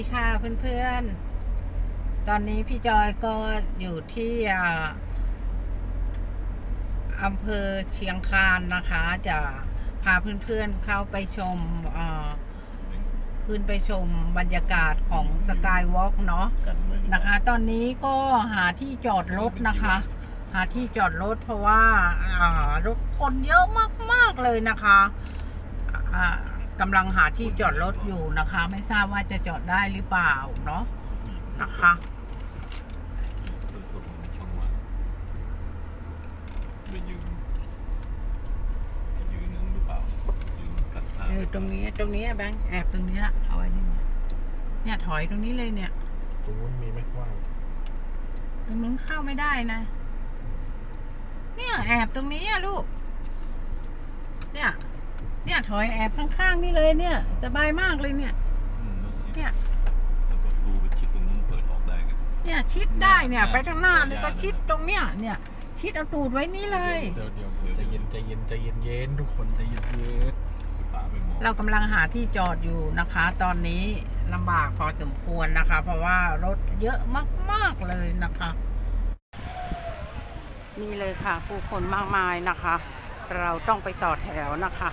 ดีค่ะเพื่อนๆ ตอนนี้พี่จอยก็อยู่ที่อำเภอเชียงคานนะคะ จะพาเพื่อนๆเข้าไปชมขึ้นไปชมบรรยากาศของสกายวอล์กเนาะนะคะ ตอนนี้ก็หาที่จอดรถนะคะ หาที่จอดรถเพราะว่ารถคนเยอะมากๆเลยนะคะ กำลังหาที่จอดรถอยู่นะคะ ไม่ทราบว่าจะจอดได้หรือเปล่าเนาะนะคะ สุดๆในช่องว่างไปยืนไปยืนนึงหรือเปล่ายืนกัดขาเออตรงนี้ตรงนี้แบงค์แอบตรงนี้เอาไว้นี่เนี่ยถอยตรงนี้เลยเนี่ย ตรงนู้นมีไม่กว้างตรงนู้นเข้าไม่ได้นะ เนี่ยแอบตรงนี้อะลูก เนี่ย เนี่ยถอยแอบข้างๆนี่เลยเนี่ยสบายมากเลยเนี่ยอืมเนี่ย แล้วประตูไปชิดตรงนู้นเปิดออกได้กันเนี่ยชิดได้เนี่ยเนี่ยไปทางหน้านี่ก็เนี่ยชิดตรงเนี้ยเนี่ย ชิดเอาตูดไว้นี่เลยเดี๋ยวเดี๋ยวใจเย็นใจเย็นใจเย็นเย็นทุกคนใจเย็นเย็นป่าไปมองเรากำลังหาที่จอดอยู่นะคะ ตอนนี้ลำบากพอสมควรนะคะ เพราะว่ารถเยอะมากๆเลยนะคะ นี่เลยค่ะ ผู้คนมากมายนะคะ เราต้องไปต่อแถวนะคะ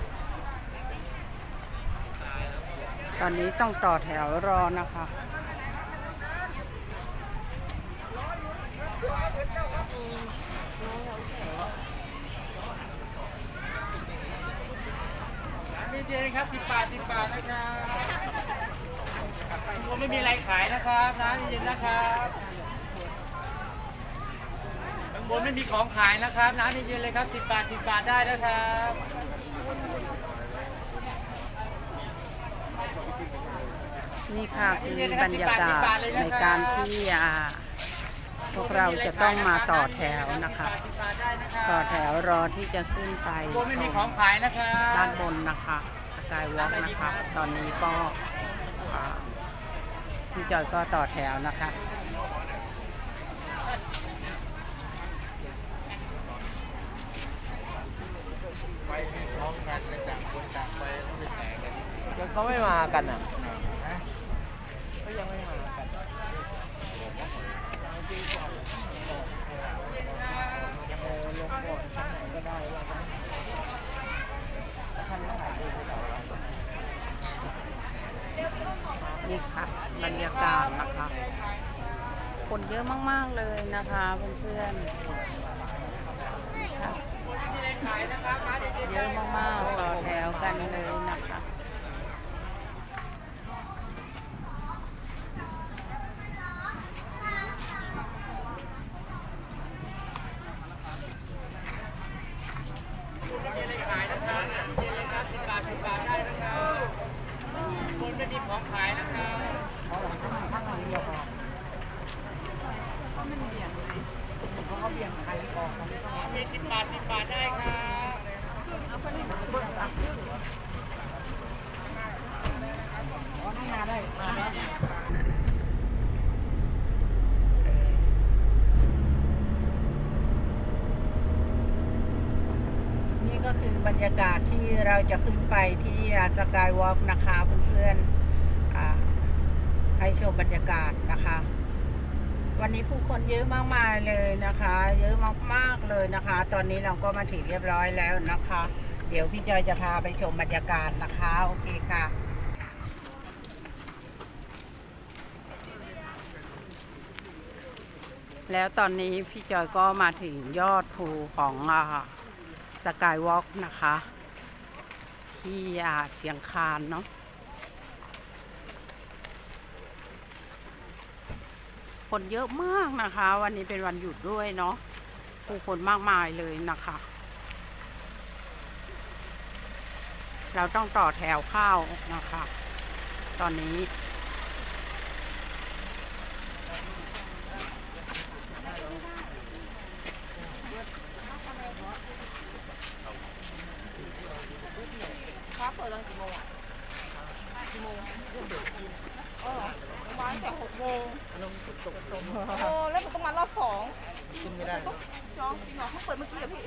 ตอนนี้ต้องต่อแถวรอนะคะนี่เย็นครับสิบบาทสิบบาทนะครับผมไม่มีอะไรขายนะครับน้ำเย็นนะครับบนไม่มีของขายนะครับน้ำเย็นเลยครับสิบบาทสิบบาทได้นะครับ นี่ค่ะคือบรรยากาศในการที่อ่าพวกเราจะต้องมาต่อแถวนะคะสิบบาทได้นะครับต่อแถวรอที่จะขึ้นไปข้างบนไม่มีของขายนะครับด้านบนนะคะสกายวอล์กนะคะ ตอนนี้ก็อ่าพี่จอยก็ต่อแถวนะคะแล้วเขาไม่มากันอะ ยังไม่มากันนี่ค่ะบรรยากาศนะคะ คนเยอะมาก ๆ เลยนะคะเพื่อนๆเยอะมากๆต่อแถวกันเลยนะคะ สิบบาทสิบบาทได้นะครับข้างบนไม่มีของขายนะครับมีสิบบาทสิบบาทได้ครับ นี่ก็ คือบรรยากาศที่เราจะขึ้นไปที่สกายวอล์กนะคะเพื่อนๆให้ชมบรรยากาศนะคะ วันนี้ผู้คนเยอะมากมายเลยนะคะ เยอะมากๆเลยนะคะ ตอนนี้เราก็มาถึงเรียบร้อยแล้วนะคะ เดี๋ยวพี่จอยจะพาไปชมบรรยากาศนะคะ โอเคค่ะแล้วตอนนี้พี่จอยก็มาถึงยอดภูของอ่า สกายวอล์กนะคะ ที่อาเชียงคานเนาะคนเยอะมากนะคะ วันนี้เป็นวันหยุดด้วยเนาะผู้คนมากมายเลยนะคะ เราต้องต่อแถวเข้านะคะ ตอนนี้ ครับเปิดตอนกี่โมงอะกี่โมงเออมาตั้งแต่หกโมง โอ้แล้วผมต้องมารอบสองกินไม่ได้ต้องจองจริงเหรอเขาเปิดเมื่อกี้เหรอพี่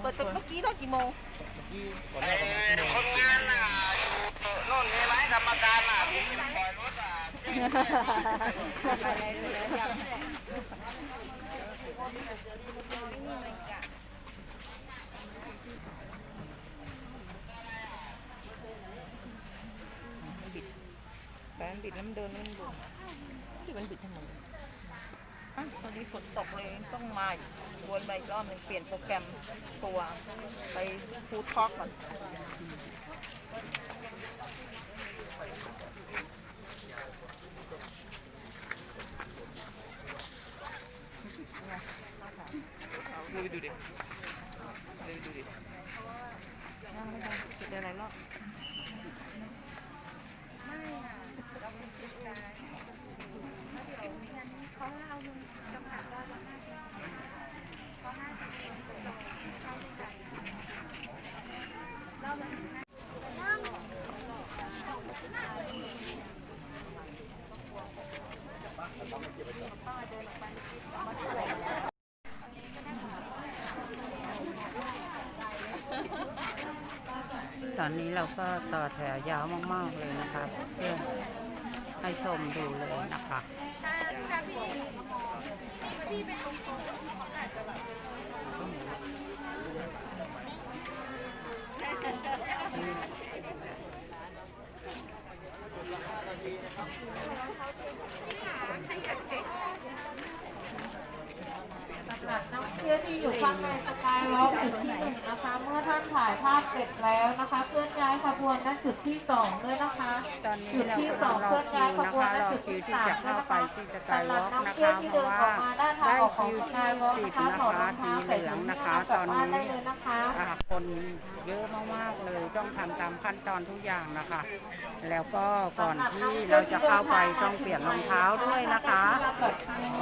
เปิดแต่เมื่อกี้ตอนกี่โมงก่อนหน้าประมาณชั่วโมงกรรมการอะผมปล่อยรถอะแฟนบิดแล้วมันเดินมันบุที่มันบิดทำไมอะ ตอนนี้ฝนตกเลยต้องมาวนไปกรอบหนึงเปลี่ยนโปรแกรมตัวไปฟูดท็อกก่อน ดูดิดูดิดูดิ ยังไม่ได้ติดอะไรหรอก ต อนนี้เราก็ต่อแถวยาวมาก ๆ เลยนะคะเพื่อให้ชมดูเลยนะคะ สำหรับนักเที่ยวที่อยู่ข้างในสกายวอล์กจุดที่หนึ่งนะคะ เมื่อท่านถ่ายภาพ เสร็จแล้วนะคะ เคลื่อนย้ายขบวนณจุดที่สองด้วยนะคะตอนนี้จุดเราที่สกำอลังงรเคอลื่อนคิย้ายวขนะบวนคะณรอจุดคิวที่ที่สามจะด้วยเข้านะไปคะที่สกายวอล์กนักนะเที่ยวคะที่เพเดิราะนว่าออกมาด้านทางได้ออกของคิวสที่กายวอล์กสิบนะคะนะถอดรคะองเท้าสีเหใส่ลืองถุงนะเท้าคะกลัตบอนบ้านได้นี้เลยนะคะ อ่าคนเยอะมากๆเลยต้องทำตามขั้นตอนทุกอย่างนะคะ แล้วก็ก่อนที่เราจะเข้าไปต้องเปลี่ยนรองเท้าด้วยนะคะ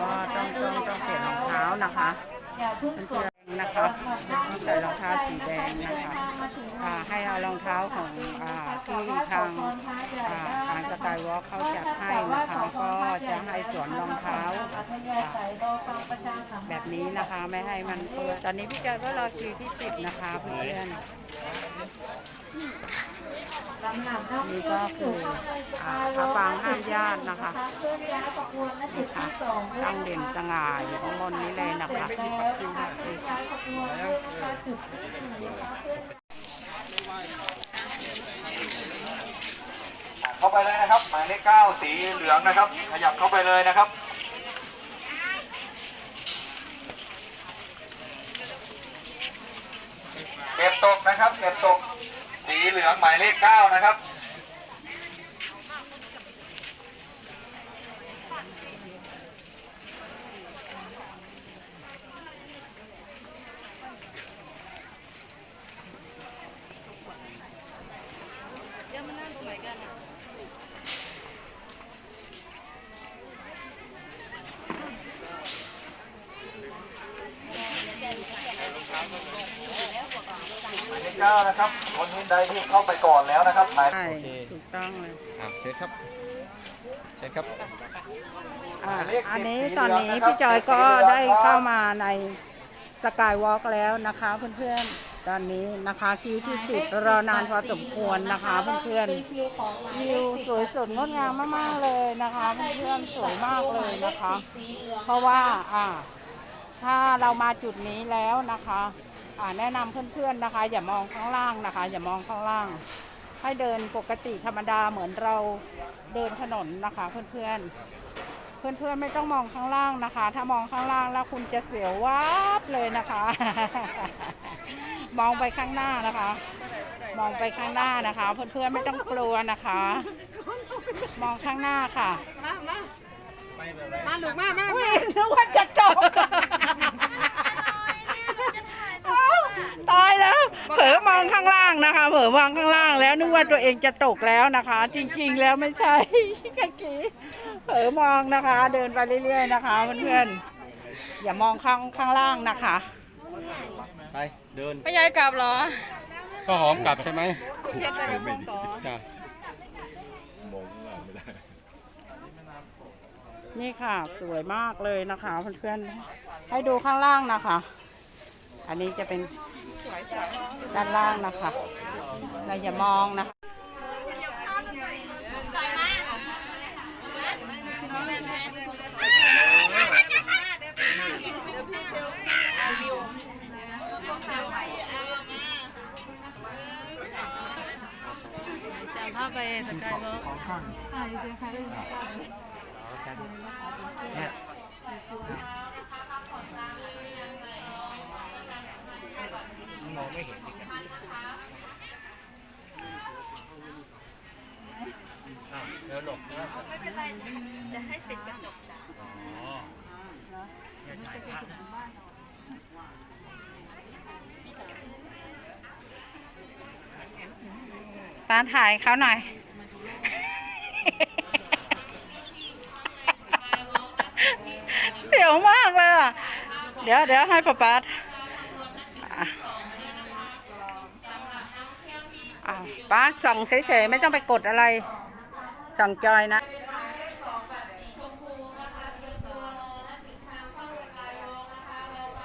ก็ต้องต้องต้องเปลี่ยนรองเท้านะคะ อย่าเพิ่งสวม นะคะต้องใส่รองเท้าสีแดงนะคะอ่าให้เอารองเท้าของอ่าที่ทางอ่าทางสกายวอล์กเขาจัดให้นะคะ ก็จะให้สวนรองเท้าอัธยาแบบนี้นะคะไม่ให้มันเปื้อนตอนนี้พี่จอยก็รอคิวที่สิบนะคะเพื่อน นี่ก็ที่อคืยู่อข้างในสอ่ากายวอล์กพระปางห้ามญาตินะคะเคลื่อนย้ายขบวนณจุดที่สองด้วยตั้งเด่นสง่าอยู่ข้างบนนี้เลยนะเสร็จคะแล้วนะคะเคลื่อนย้ายขบวนด้วยนะคะจุดที่หนึ่งนะคะเพื่อเข้าไปเลยนะครับ หมายเลขเก้าสีเหลืองนะครับ ขยับเข้าไปเลยนะครับ เก็บ ตกนะครับ เก็บตก สีเหลืองหมายเลขเก้านะครับ หมายเลขเก้านะครับ คนที่ใดที่เข้าไปก่อนแล้วนะครับหมายใช่ถูกต้องเลย อะเช็คครับ เช็คครับ อ่าอันนี้ตอนนี้พี่จอยก็ได้เข้ามาในสกายวอล์กแล้วนะคะ เพื่อนๆ ตอนนี้นะคะคิวที่สิบรอนานพอสมควรนะคะเพื่อนๆคิวของหมายเลวิวขสวยสดงดงามมากๆเลยนะคะเพื่อนๆสวยมากเลยนะคะ เพราะว่าอ่า ถ้าเรามาจุดนี้แล้วนะคะอ่า แนะนำเพื่อนๆนะคะ อย่ามองข้างล่างนะคะ อย่ามองข้างล่าง ให้เดินปกติธรรมดาเหมือนเราเดินถนนนะคะเพื่อนๆ เพื่อนๆไม่ต้องมองข้างล่างนะคะ ถ้ามองข้างล่างแล้วคุณจะเสียววับเลยนะคะ มองไปข้างหน้านะคะ มองไปข้างหน้านะคะ เพื่อนๆไม่ต้องกลัวนะคะ มองข้างหน้าค่ะ มาหนูมามา อุ้ยนึกว่าจะจบตายแล้ว เผลอมองข้างล่างนะคะ เผลอมองข้างล่างแล้ วนึกว่าตัวเองจะตกแล้วนะคะ จริงๆแล้วไม่ใช่เมื่อกี้เผลอมองนะคะ เดินไปเรื่อยๆนะคะเพื่อนๆอย่ามองข้างข้างล่างนะคะไปเดินไปยายกลับเหรอก็หอมกลับใช่ไหมเชียร์ไปกับพวกต่อจ้ะมองข้างหลังไม่ได้นี่ค่ะ สวยมากเลยนะคะเพื่อนๆให้ดูข้างล่างนะคะ อันนี้จะเป็นด้านล่างนะคะ เราอย่ามองนะไปสกายบอกเนี่ยมองไม่เห็นจริง อ้าวเดี๋ยวหลบนะไม่เป็นไรจะให้ติดกระจกจ้ะอ๋อเนี่ยถ่ายภาพป้าถ่ายเขาหน่อยเสียวมากเลยอะ เดี๋ยวเดี๋ยวให้ป้าป้าอะ อะป้าส่องเฉยๆไม่ต้องไปกดอะไร ส่องจอยนะ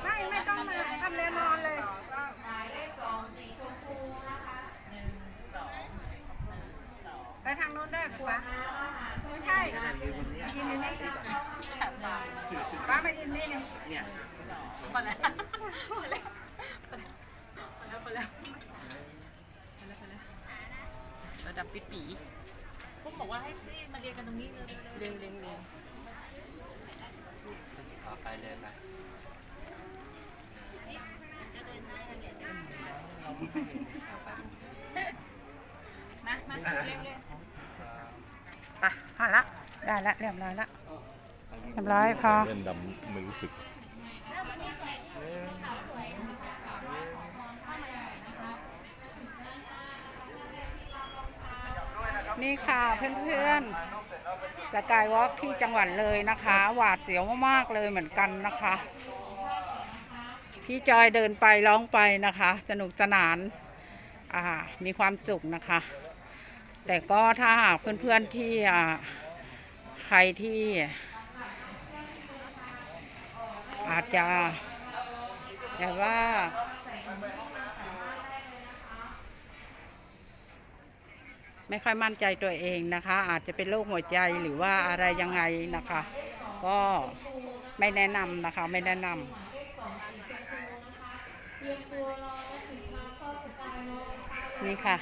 ไม่ไม่ต้องมาทำเรียนนอนเลย ไปทางโน้นได้ปัวไม่ใช่ยืนอยู่นี่ป้ามายืนนี่เลยเนี่ยพอแล้วพอแล้วพอแล้วพอแล้วพอแล้วระ ดับปิดปีผมบอกว่าให้รีบมาเรียนกันตรงนี้เลยเร็วเร็วเร็วไปเลยไปมามาเร็วเร็วไปพอละได้ละเรียบร้อยละเรียบร้อยพอ เล่นดำไม่รู้สึก นี่ค่ะเพื่อนๆสกายวอล์กที่จังหวัดเลยนะคะ หวาดเสียวมากๆเลยเหมือนกันนะคะ พี่จอยเดินไปร้องไปนะคะ สนุกสนานอ่ามีความสุขนะคะ แต่ก็ถ้าหากเพื่อนๆที่อ่าใครที่ อาจจะแต่ว่า ไม่ค่อยมั่นใจตัวเองนะคะ อาจจะเป็นโรคหัวใจหรือว่าอะไรยังไงนะคะ ก็ไม่แนะนำนะคะ ไม่แนะนำนี่ค่ะ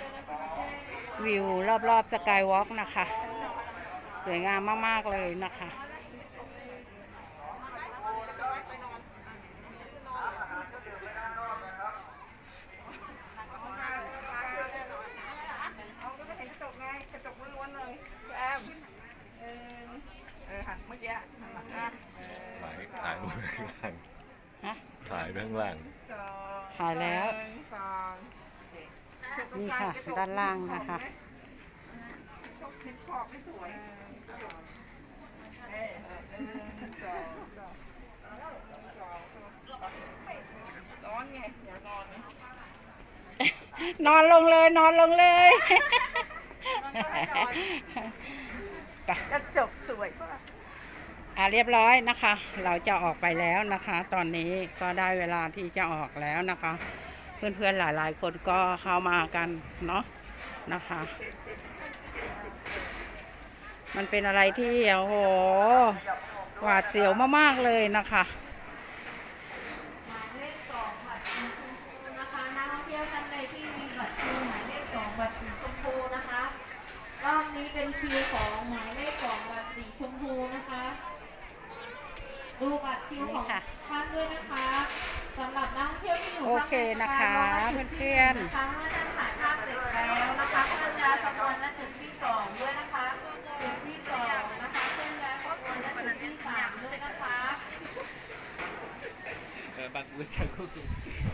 วิวรอบๆสกายวอล์กนะคะ สวยงามมาก ๆ เลยนะคะายถ่ายรูปข้างล่าง ฮะ ถ่ายไปข้างล่าง ถ่ายแล้ว นี่ค่ะ ด้านล่างนะคะนอนลงเลย นอนลงเลยกระจกสวย อ่าเรียบร้อยนะคะ เราจะออกไปแล้วนะคะ ตอนนี้ก็ได้เวลาที่จะออกแล้วนะคะ เพื่อนๆหลายๆ คนก็เข้ามากันเนาะนะคะ มันเป็นอะไรที่โอ้โหหวาดเสียวมากๆเลยนะคะหมายเลขสองบัตรสีชมพูนะคะนักท่องเที่ยวท่านใดที่มีบัตรคิวหมายเลขสองบัตรสีชมพูนะคะรอบนี้เป็นคิวของหมายเลขสองบัตรสีชมพูนะคะ ดูบัตร คิวของท่านด้วยนะคะสำหรับนักเที่ยวที่อยู่โอเคนะคะข้างในเพื่อนๆนะคะเมื่อท่านถ่ายภาพเสร็จแล้วนะคะเพื่อนจะสำรวจและจุดที่สองด้วยนะคะจุดที่สองนะคะเพื่อนจะสำรวจและจุดที่สามด้วยนะคะบางเรื่อง